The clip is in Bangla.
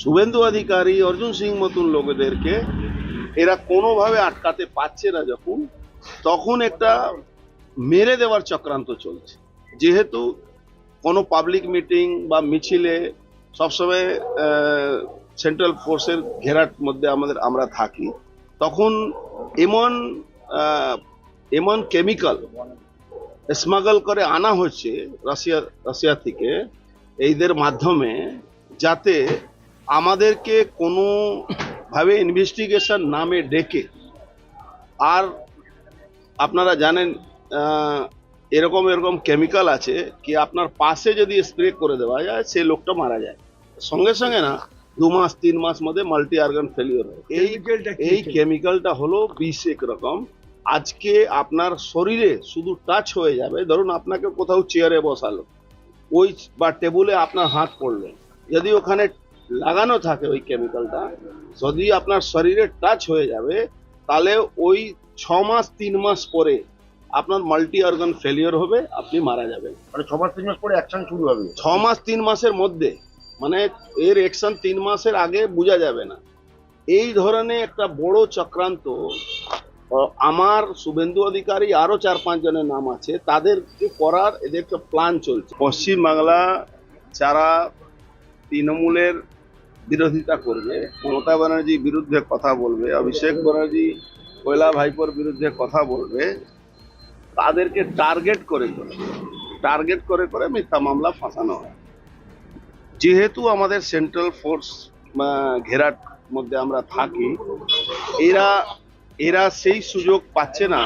শুভেন্দু অধিকারী, অর্জুন সিং মতন লোকেদেরকে এরা কোনোভাবে আটকাতে পারছে না যখন, তখন একটা মেরে দেওয়ার চক্রান্ত চলছে। যেহেতু কোনো পাবলিক মিটিং বা মিছিলে সবসময় সেন্ট্রাল ফোর্সের ঘেরার মধ্যে আমাদের, আমরা থাকি, তখন এমন এমন কেমিক্যাল স্মাগল করে আনা হচ্ছে রাশিয়া রাশিয়া থেকে, এইদের মাধ্যমে, যাতে আমাদেরকে কোনোভাবে ইনভেস্টিগেশন নামে ডেকে আর আপনারা জানেন এরকম এরকম কেমিক্যাল আছে কি আপনার পাশে যদি স্প্রে করে দেওয়া যায় সেই লোকটা মারা যায়। সঙ্গে সঙ্গে না দু মাস তিন মাস মধ্যে মাল্টি অর্গান ফেলিওর হয়। এই এই কেমিক্যালটা হলো বিষ এক রকম। আজকে আপনার শরীরে শুধু টাচ হয়ে যাবে ধরুন আপনাকে কোথাও চেয়ারে বসালো ওই বা টেবুলে আপনার হাত পড়ল যদি ওখানে লাগানো থাকে ওই কেমিক্যালটা যদি আপনার শরীরে টাচ হয়ে যাবে তাহলে ওই ছ মাস তিন মাস পরে আপনার মাল্টি অর্গান ফেলিওর হবে আপনি মারা যাবেন। মানে ছ মাস তিন মাস পরে অ্যাকশন শুরু হবে। ছ মাস তিন মাসের মধ্যে। মানে এর অ্যাকশন তিন মাসের আগে বোঝা যাবে না। এই ধরনের একটা বড় চক্রান্ত আমার শুভেন্দু অধিকারী আরও চার পাঁচ জনের নাম আছে তাদেরকে করার এদের একটা প্ল্যান চলছে। পশ্চিম বাংলা যারা তৃণমূলের বিরোধিতা করবে, মমতা ব্যানার্জির বিরুদ্ধে কথা বলবে, অভিষেক ব্যানার্জি কয়লা ভাইপোর বিরুদ্ধে কথা বলবে, তাদেরকে টার্গেট করে করে, টার্গেট করে করে মিথ্যা মামলা ফাঁসানো হয়। যেহেতু আমাদের সেন্ট্রাল ফোর্স ঘেরার মধ্যে আমরা থাকি, এরা এরা সেই সুযোগ পাচ্ছে না।